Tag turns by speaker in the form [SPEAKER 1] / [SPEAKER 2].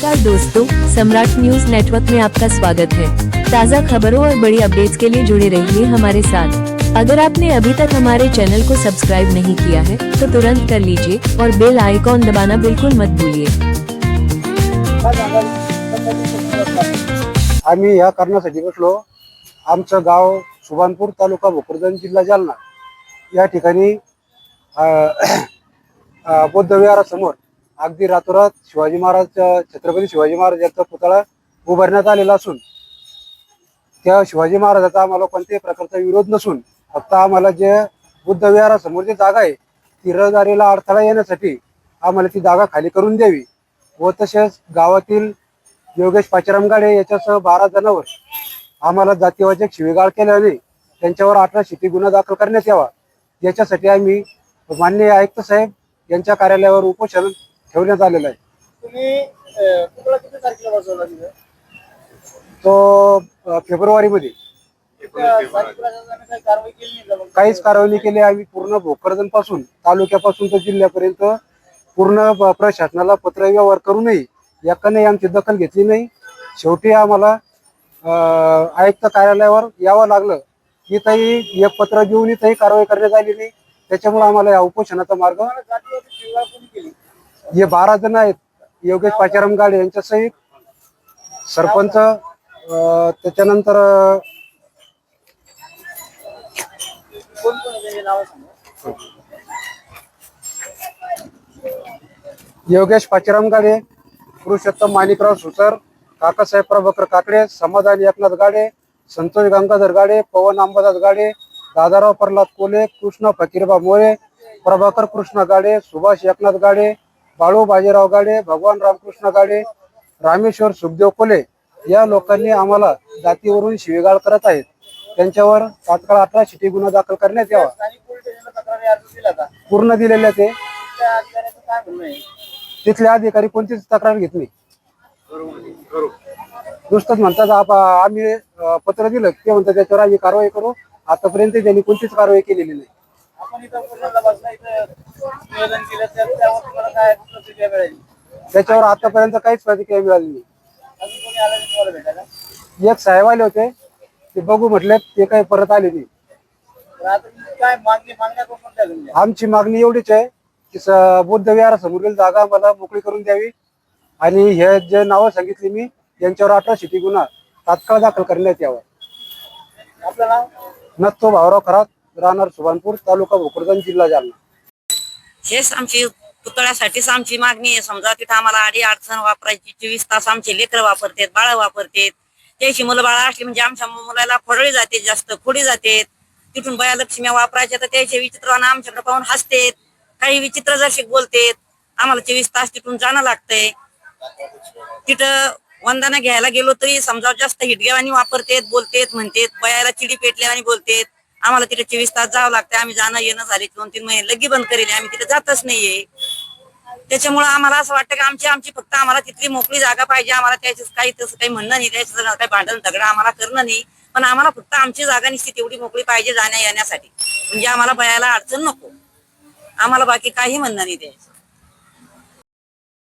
[SPEAKER 1] नमस्कार दोस्तों सम्राट news network में आपका स्वागत है। ताज़ा खबरों और बड़ी अपडेट्स के लिए जुड़े रहिए हमारे साथ। अगर आपने अभी तक हमारे चैनल को सब्सक्राइब नहीं किया है तो तुरंत कर लीजिए और बेल आइकॉन दबाना बिल्कुल मत भूलिए।
[SPEAKER 2] आम्ही ह्या कारणासाठी बसलो. आमचं गाव सुभानपूर तालुका भोकरदन जिल्हा जालना. या ठिकाणी बौद्ध विहारासमोर अगदी रातोरात शिवाजी महाराज छत्रपती शिवाजी महाराज यांचा पुतळा उभारण्यात आलेला असून त्या शिवाजी महाराजाचा आम्हाला कोणत्याही प्रकारचा विरोध नसून फक्त आम्हाला जे बुद्ध विहारासमोर जी जागा आहे ती रहदारीला अडथळा येण्यासाठी आम्हाला ती जागा खाली करून द्यावी व तसेच गावातील योगेश पाचराम गाडे याच्यासह बारा जणांवर आम्हाला जातीवाचक शिवीगाळ केल्याने त्यांच्यावर अठरा शिटी गुन्हा दाखल करण्यात यावा. याच्यासाठी आम्ही माननीय आयुक्त साहेब यांच्या कार्यालयावर उपोषण ठेवण्यात आलेलं आहे.
[SPEAKER 3] तुम्ही अं, पुतळा किती तारखेला बसवला तिथे
[SPEAKER 2] तो अ, फेब्रुवारीमध्ये.
[SPEAKER 3] त्या स्थानिक प्रशासनाने काही कारवाई केली नाही का मग?
[SPEAKER 2] काहीच कारवाई नाही केली. आम्ही पूर्ण भोकरदनपासून तालुक्यापासून तर जिल्ह्यापर्यंत पूर्ण प्रशासनाला पत्र व्यवहार करूनही एकाने आमची दखल घेतली नाही. शेवटी आम्हाला अं, आयुक्त कार्यालयावर यावं लागलं. इथंही एक पत्र देऊन इथंही कारवाई करण्यात आली नाही. त्याच्यामुळे आम्हाला या उपोषणाचा मार्ग
[SPEAKER 3] तुम्हाला कोणी केली?
[SPEAKER 2] हे बारा जण आहेत. योगेश पाचाराम गाडे यांच्या सहित सरपंच त्याच्यानंतर योगेश पाचराम गाडे पुरुषोत्तम माणिकराव सुसर काकासाहेब प्रभाकर काकडे समाधान एकनाथ गाडे संतोष गंगाधर गाडे पवन अंबादास गाडे दादाराव प्रल्हाद कोले कृष्ण फकीरबा मोरे प्रभाकर कृष्ण गाडे सुभाष एकनाथ गाडे बाळू बाजीराव गाडे भगवान रामकृष्ण गाडे रामेश्वर सुखदेव कोले या लोकांनी आम्हाला जातीवरून शिवीगाळ करत आहेत. त्यांच्यावर तात्काळ अठरा शिटी गुन्हा दाखल करण्यात यावा. पूर्ण दिलेल्या ते.
[SPEAKER 3] तिथल्या
[SPEAKER 2] तिथले अधिकारी कोणतीच तक्रार घेत नाही. नुसतंच म्हणतात आम्ही पत्र दिलं ते म्हणतात त्याच्यावर आम्ही कारवाई करू. आतापर्यंत त्यांनी कोणतीच कारवाई केलेली नाही.
[SPEAKER 3] आपण इथं बसला इथं निवेदन केलं तर त्यावर तुम्हाला काय प्रतिक्रिया मिळाली
[SPEAKER 2] त्याच्यावर आतापर्यंत काहीच प्रतिक्रिया मिळाली नाही.
[SPEAKER 3] अजून कोणी आलं नाही तुम्हाला भेटायला
[SPEAKER 2] एक साहेब आले होते ते बघू म्हटले ते काही परत आले नाही.
[SPEAKER 3] तर आता काय मागणी मागण्या कोण कोणत्या तुमच्या
[SPEAKER 2] आमची मागणी एवढीच आहे की स- बुद्ध विहारासमोरील जागा मला मोकळी करून द्यावी. आणि हे जे नावं सांगितली मी यांच्यावर अठरा शेती गुन्हा तात्काळ दाखल करण्यात यावा.
[SPEAKER 3] आपलं नाव
[SPEAKER 2] नत्तो भावराव खरात. राहणार सुभानपूर तालुका भोकरदन जिल्हा जालना.
[SPEAKER 4] हेच आमची पुतळ्यासाठीच आमची मागणी आहे. समजा तिथं आम्हाला आडी अडचण वापरायची चोवीस तास आमचे लेकर वापरतात बाळ वापरतात. त्याची मुलं बाळा असली म्हणजे आमच्या मुलाला खोडळी जाते जास्त खोडी जाते. तिथून बयालक्ष्म्या वापरायच्या तर त्याचे विचित्रवाना आमच्याकडे पाहून हसतेत. काही विचित्र जसे बोलतेत. आम्हाला चोवीस तास तिथून जाणं लागतंय. तिथं वंदना घ्यायला गेलो तरी समजा जास्त हिटग्यावानी वापरतेत बोलतेत म्हणतेत. बयाला चिडी पेटल्यावानी बोलतेत. आम्हाला तिथे चोवीस तास जावं लागतंय. आम्ही जाणं येणं झाले दोन तीन महिने लगी बंद करेल. आम्ही तिथे जातच नाहीये. त्याच्यामुळे आम्हाला असं वाटतं की आमची आमची फक्त आम्हाला तिथली मोकळी जागा पाहिजे. आम्हाला त्याचं काही तसं काही म्हणणं नाही. त्याचं काही भांडण दगडं आम्हाला करणं नाही. पण आम्हाला फक्त आमची जागा निश्चित एवढी मोकळी पाहिजे जाण्या येण्यासाठी म्हणजे आम्हाला बयाला अडचण नको. आम्हाला बाकी काही म्हणणं नाही द्यायचं